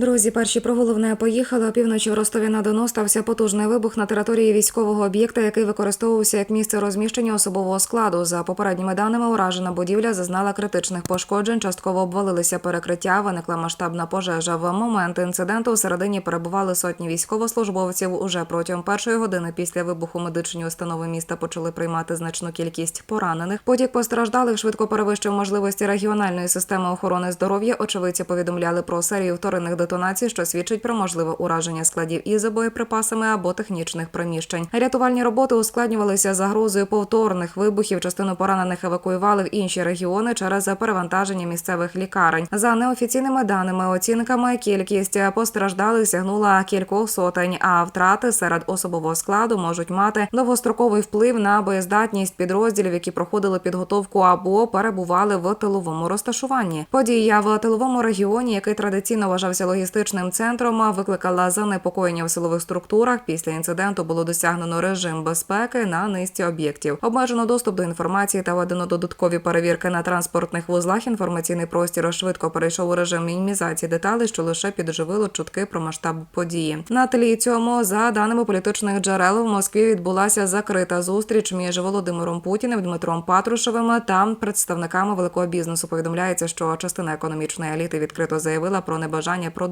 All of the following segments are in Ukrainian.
Друзі, перші про головне поїхали. Опівночі в Ростові на Дону стався потужний вибух на території військового об'єкта, який використовувався як місце розміщення особового складу. За попередніми даними, уражена будівля зазнала критичних пошкоджень. Частково обвалилися перекриття. Виникла масштабна пожежа. В момент інциденту всередині перебували сотні військовослужбовців. Уже протягом першої години після вибуху медичні установи міста почали приймати значну кількість поранених. Потік постраждалих швидко перевищив можливості регіональної системи охорони здоров'я. Очевидці повідомляли про серію вторинних детонацій, що свідчить про можливе ураження складів із боєприпасами або технічних приміщень. Рятувальні роботи ускладнювалися загрозою повторних вибухів. Частину поранених евакуювали в інші регіони через перевантаження місцевих лікарень. За неофіційними даними, оцінками кількість постраждалих сягнула кількох сотень, а втрати серед особового складу можуть мати довгостроковий вплив на боєздатність підрозділів, які проходили підготовку або перебували в тиловому розташуванні. Подія в тиловому регіоні, який традиційно вважався логістичним центром, викликала занепокоєння в силових структурах. Після інциденту було досягнено режим безпеки на низці об'єктів. Обмежено доступ до інформації та введено додаткові перевірки на транспортних вузлах. Інформаційний простір швидко перейшов у режим мінімізації деталей, що лише підживило чутки про масштаб події. На тлі цьому, за даними політичних джерел, в Москві відбулася закрита зустріч між Володимиром Путіним, Дмитром Патрушевим та представниками великого бізнесу. Повідомляється, що частина економічної еліти відкрито заявила про небажання продовжувати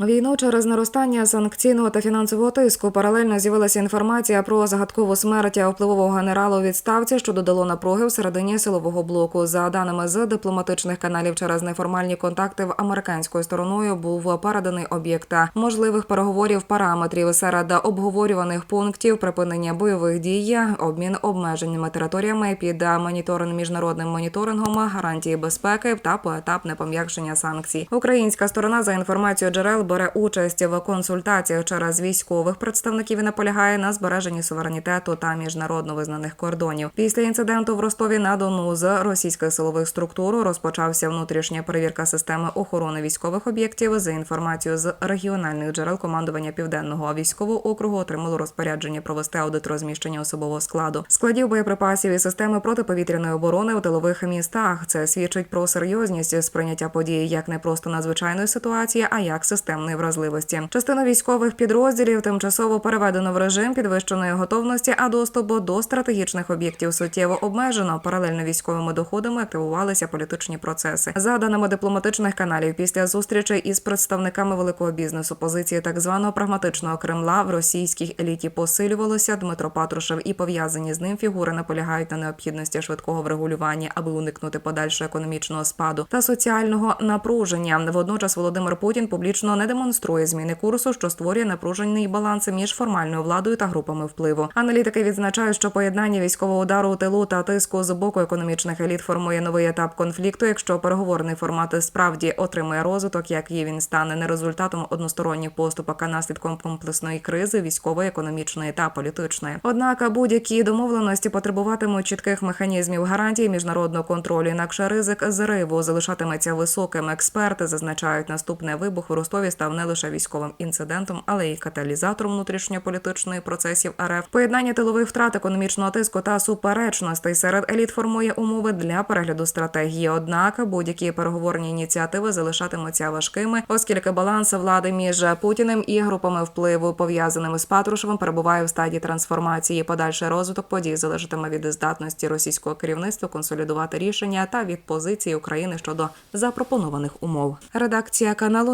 війну через наростання санкційного та фінансового тиску. Паралельно з'явилася інформація про загадкову смерть впливового генерала у відставці, що додало напруги всередині силового блоку. За даними з дипломатичних каналів, через неформальні контакти в американською стороною був переданий об'єкт можливих переговорів параметрів серед обговорюваних пунктів припинення бойових дій, обмін обмеженими територіями під моніторинг міжнародним моніторингом, гарантії безпеки та поетапне пом'якшення санкцій. Українська сторона за інформацією джерел бере участь в консультаціях через військових представників і наполягає на збереженні суверенітету та міжнародно визнаних кордонів. Після інциденту в Ростові на Дону з російських силових структур розпочався внутрішня перевірка системи охорони військових об'єктів. За інформацією з регіональних джерел командування південного військового округу отримало розпорядження провести аудит розміщення особового складу, складів боєприпасів і системи протиповітряної оборони у тилових містах. Це свідчить про серйозність сприйняття події як не просто надзвичайної ситуації, а як системної вразливості. Частину військових підрозділів тимчасово переведено в режим підвищеної готовності, а доступ до стратегічних об'єктів суттєво обмежено. Паралельно військовими доходами активувалися політичні процеси. За даними дипломатичних каналів, після зустрічей із представниками великого бізнесу позиції так званого прагматичного Кремла в російській еліті посилювалося. Дмитро Патрушев і пов'язані з ним фігури наполягають на необхідності швидкого врегулювання, аби уникнути подальшого економічного спаду та соціального напруження. Водночас Володимир Путін публічно не демонструє зміни курсу, що створює напружений баланс між формальною владою та групами впливу. Аналітики відзначають, що поєднання військового удару у тилу та тиску з боку економічних еліт формує новий етап конфлікту. Якщо переговорний формат справді отримує розвиток, як і він стане не результатом односторонніх поступок, а наслідком комплексної кризи військової, економічної та політичної. Однак будь-які домовленості потребуватимуть чітких механізмів гарантій міжнародного контролю. Інакше ризик зриву залишатиметься високим. Експерти зазначають, наступний вибух в Ростові став не лише військовим інцидентом, але й каталізатором внутрішньополітичної процесів РФ. Поєднання тилових втрат економічного тиску та суперечностей серед еліт формує умови для перегляду стратегії. Однак будь-які переговорні ініціативи залишатимуться важкими, оскільки баланс влади між Путіним і групами впливу пов'язаними з Патрушевим перебуває в стадії трансформації. Подальший розвиток подій залежатиме від здатності російського керівництва консолідувати рішення та від позиції України щодо запропонованих умов. Редакція каналу